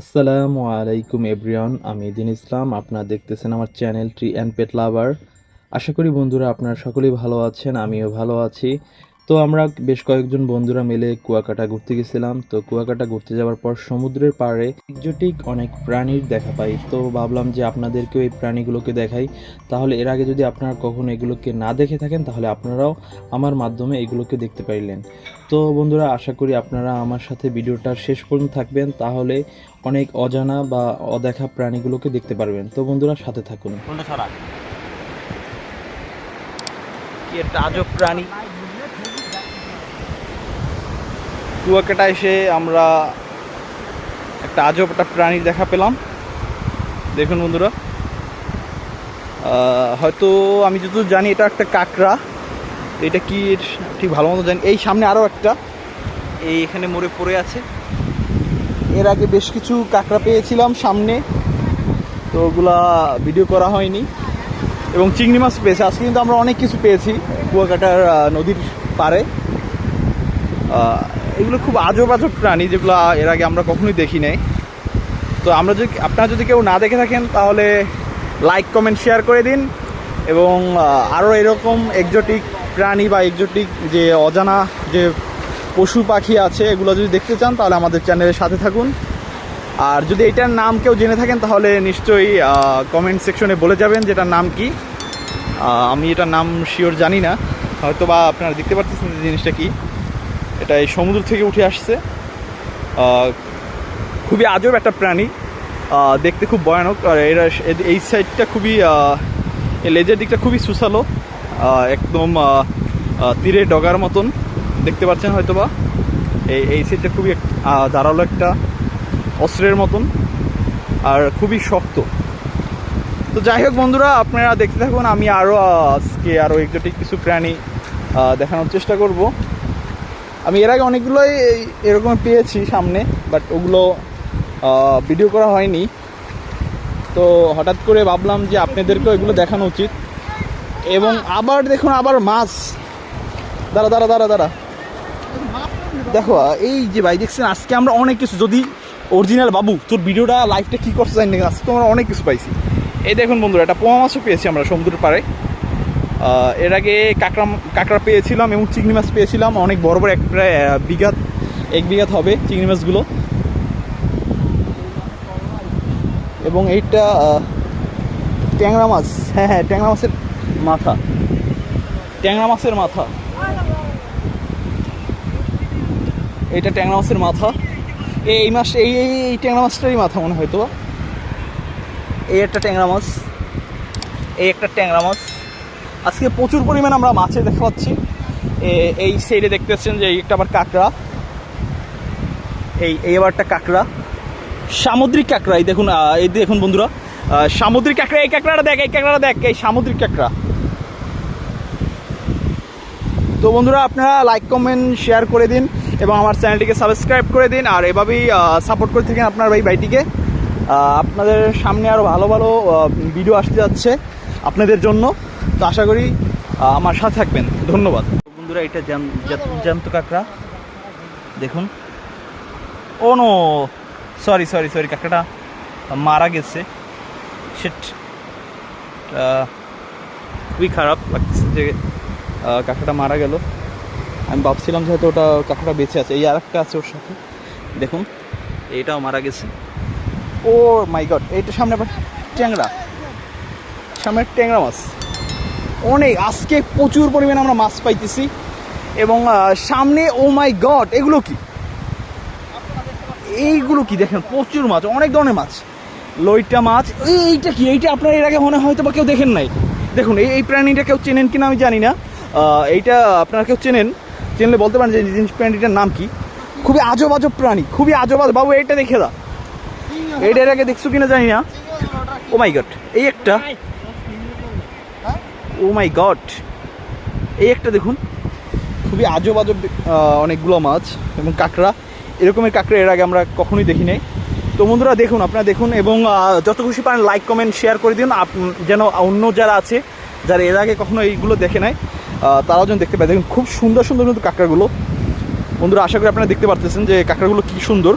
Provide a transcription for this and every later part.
আসসালামু আলাইকুম এভরিওয়ান, আমি দিন ইসলাম। আপনারা দেখতেছেন আমার channel tree and pet lover আশা করি বন্ধুরা আপনারা সকলেই ভালো আছেন, আমিও ভালো আছি। তো আমরা বেশ কয়েকজন বন্ধুরা মিলে কুয়াকাটা ঘুরতে গেছিলাম। তো কুয়াকাটা ঘুরতে যাওয়ার পর সমুদ্রের পাড়ে এক্সোটিক অনেক প্রাণীর দেখা পাই। তো ভাবলাম যে আপনাদেরকেও এই প্রাণীগুলোকে দেখাই। তাহলে এর আগে যদি আপনারা কখনো এগুলোকে না দেখে থাকেন, তাহলে আপনারাও আমার মাধ্যমে এগুলোকে দেখতে পাইলেন। তো বন্ধুরা, আশা করি আপনারা আমার সাথে ভিডিওটা শেষ পর্যন্ত থাকবেন। তাহলে অনেক অজানা বা অদেখা প্রাণীগুলোকে দেখতে পারবেন। তো বন্ধুরা, সাথে থাকুন। কি একটা আজব প্রাণী। কুয়াকাটা এসে আমরা একটা আজব একটা প্রাণীর দেখা পেলাম। দেখুন বন্ধুরা। হয়তো আমি যতদূর জানি এটা একটা কাকড়া। এটা কি ঠিক ভালো মতো জানি এই সামনে আরও একটা। এই এখানে মরে পড়ে আছে। এর আগে বেশ কিছু কাঁকড়া পেয়েছিলাম সামনে। তো ওগুলা ভিডিও করা হয়নি। এবং চিংড়ি মাছ পেয়েছে। আজকে কিন্তু আমরা অনেক কিছু পেয়েছি কুয়াকাটার নদীর পাড়ে। এগুলো খুব আজব আজব প্রাণী যেগুলো এর আগে আমরা কখনোই দেখি নাই। তো আমরা যদি, আপনারা যদি কেউ না দেখে থাকেন, তাহলে লাইক কমেন্ট শেয়ার করে দিন এবং আরও এরকম এক্সোটিক প্রাণী বা এক্সোটিক যে অজানা যে পশু পাখি আছে, এগুলো যদি দেখতে চান, তাহলে আমাদের চ্যানেলের সাথে থাকুন। আর যদি এটার নাম কেউ জেনে থাকেন, তাহলে নিশ্চয়ই কমেন্ট সেকশনে বলে যাবেন যে এটার নাম কি। আমি এটার নাম শিওর জানি না। হয়তো বা আপনারা দেখতে পাচ্ছেন যে জিনিসটা কি। এটা এই সমুদ্র থেকে উঠে আসছে। খুবই আজব একটা প্রাণী। দেখতে খুব ভয়ানক। আর এরা এই সাইডটা খুবই লেজের দিকটা খুবই সুসালো একদম তীরে ডগার মতন দেখতে পাচ্ছেন হয়তো বা এই এই সাইডটা খুবই ধারালো একটা অস্ত্রের মতন আর খুবই শক্ত। তো যাই হোক বন্ধুরা, আপনারা দেখতে থাকুন, আমি আরও আজকে আরও এক্সোটিক কিছু প্রাণী দেখানোর চেষ্টা করব। আমি এর আগে অনেকগুলোই এরকম পেয়েছি সামনে বাট ওগুলো ভিডিও করা হয়নি। তো হঠাৎ করে ভাবলাম যে আপনাদেরকেও এগুলো দেখানো উচিত। এবং আবার দেখুন, আবার মাছ। দাঁড়া দাঁড়া দাঁড়া দাঁড়া। দেখো, এই যে ভাই, দেখছেন, আজকে আমরা অনেক কিছু, যদি অরিজিনাল বাবু, তোর ভিডিওটা লাইভটা কী করছে জানি আজকে আমরা অনেক কিছু পাইছি। এই দেখুন বন্ধুরা, একটা পোয়া মাছও পেয়েছি আমরা সমুদ্রের পাড়ে। এর আগে কাঁকড়া কাঁকড়া পেয়েছিলাম এবং চিংড়ি মাছ পেয়েছিলাম। অনেক বড় বড় এক প্রায় বিঘাত, এক বিঘাত হবে চিংড়ি মাছগুলো। এবং এইটা ট্যাংরা মাছ। হ্যাঁ হ্যাঁ ট্যাংরা মাছের মাথা। ট্যাংরা মাছের মাথা। এইটা ট্যাংরা মাছের মাথা। এই মাছ, এই এই এই ট্যাংরা মাছটারই মাথা মনে হয় তো। এই একটা ট্যাংরা মাছ। এই একটা ট্যাংরা মাছ। আজকে প্রচুর পরিমাণ আমরা মাছের দেখা পাচ্ছি। এই সাইডে দেখতে পাচ্ছেন যে একটা আবার কাঁকড়া। এই এই আবার একটা কাঁকড়া। সামুদ্রিক কাঁকড়া, এই দেখুন এই দেখুন বন্ধুরা। সামুদ্রিক কাঁকড়া, এই কাঁকড়াটা দেখ, এই কাঁকড়াটা দেখ, এই সামুদ্রিক কাঁকড়া। তো বন্ধুরা, আপনারা লাইক কমেন্ট শেয়ার করে দিন এবং আমার চ্যানেলটিকে সাবস্ক্রাইব করে দিন। আর এভাবেই সাপোর্ট করে থাকেন আপনার এই ভাইটিকে। আপনাদের সামনে আরও ভালো ভালো ভিডিও আসতে যাচ্ছে আপনাদের জন্য। তো আশা করি আমার সাথে থাকবেন। ধন্যবাদ। বন্ধুরা, এটা জ্যান্ত কাঁকড়া। দেখুন। Oh no sorry sorry sorry কাঁকড়াটা মারা গেছে। সেট খুবই খারাপ লাগছে যে কাঁকড়াটা মারা গেল। আমি ভাবছিলাম যে হয়তো ওটা কাঁকড়া বেঁচে আছে। এই আর একটা আছে ওর সাথে। দেখুন এইটাও মারা গেছে। ও মাই গড, এইটা সামনে আবার ট্যাংরা। সামনে ট্যাংরা মাছ। অনেক, আজকে প্রচুর পরিমাণে আমরা মাছ পাইতেছি। এবং সামনে ও মাই গড এগুলো কি? এইগুলো কি দেখেন, প্রচুর মাছ, অনেক ধরনের মাছ। লইটা মাছ এইটা কি? এইটা আপনার এর আগে মনে হয়তো বা কেউ দেখেন নাই। দেখুন, এই এই প্রাণীটা কেউ চেনেন কিনা আমি জানি না। এইটা আপনারা কেউ চেনেন? চেনলে বলতে পারেন যে জিনিস প্রাণীটার নাম কি? খুবই আজব আজব প্রাণী, খুবই আজব আজব। বাবু, এইটা দেখে দা এইটা এর আগে দেখছ কিনা জানি না। ও মাই গড এই একটা ও মাই গড এই একটা দেখুন, খুবই আজব আজব অনেকগুলো মাছ এবং কাঁকড়া। এরকমের কাঁকড়া এর আগে আমরা কখনোই দেখি নাই। তো বন্ধুরা, দেখুন, আপনারা দেখুন এবং যত খুশি পারেন লাইক কমেন্ট শেয়ার করে দিন। যেন অন্য যারা আছে, যারা এর আগে কখনো এইগুলো দেখে নাই তারাও যেন দেখতে পায়। দেখুন, খুব সুন্দর সুন্দর কিন্তু কাঁকড়াগুলো। বন্ধুরা, আশা করি আপনারা দেখতে পারতেছেন যে কাঁকড়াগুলো কী সুন্দর।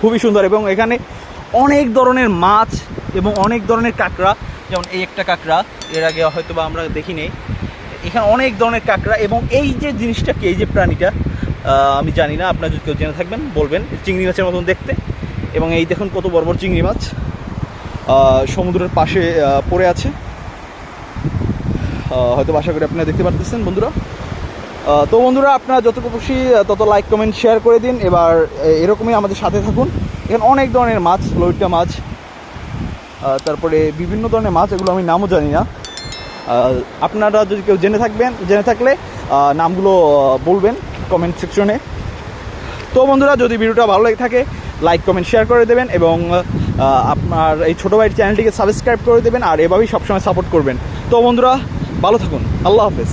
খুবই সুন্দর এবং এখানে অনেক ধরনের মাছ এবং অনেক ধরনের কাঁকড়া যেমন এই একটা কাঁকড়া, এর আগে হয়তো বা আমরা দেখি নেই। এখানে অনেক ধরনের কাঁকড়া এবং এই যে জিনিসটা কি, এই যে প্রাণীটা আমি জানি না, আপনারা যদি কেউ জেনে থাকবেন, বলবেন, চিংড়ি মাছের মতন দেখতে। এবং এই দেখুন কত বড় বড় চিংড়ি মাছ সমুদ্রের পাশে পড়ে আছে। হয়তো আশা করি আপনারা দেখতে পারতেছেন, বন্ধুরা। তো বন্ধুরা, আপনারা যতটুকু খুশি তত লাইক কমেন্ট শেয়ার করে দিন। এবার এরকমই আমাদের সাথে থাকুন। এখানে অনেক ধরনের মাছ, লইট্টা মাছ তারপরে বিভিন্ন ধরনের মাছ, এগুলো আমি নামও জানি না। আপনারা যদি কেউ জেনে থাকবেন, জেনে থাকলে নামগুলো বলবেন কমেন্ট সেকশনে তো বন্ধুরা, যদি ভিডিওটা ভালো লেগে থাকে লাইক কমেন্ট শেয়ার করে দেবেন এবং আপনার এই ছোটো ভাইয়ের চ্যানেলটিকে সাবস্ক্রাইব করে দেবেন আর এভাবেই সবসময় সাপোর্ট করবেন। তো বন্ধুরা, ভালো থাকুন। আল্লাহ হাফেজ।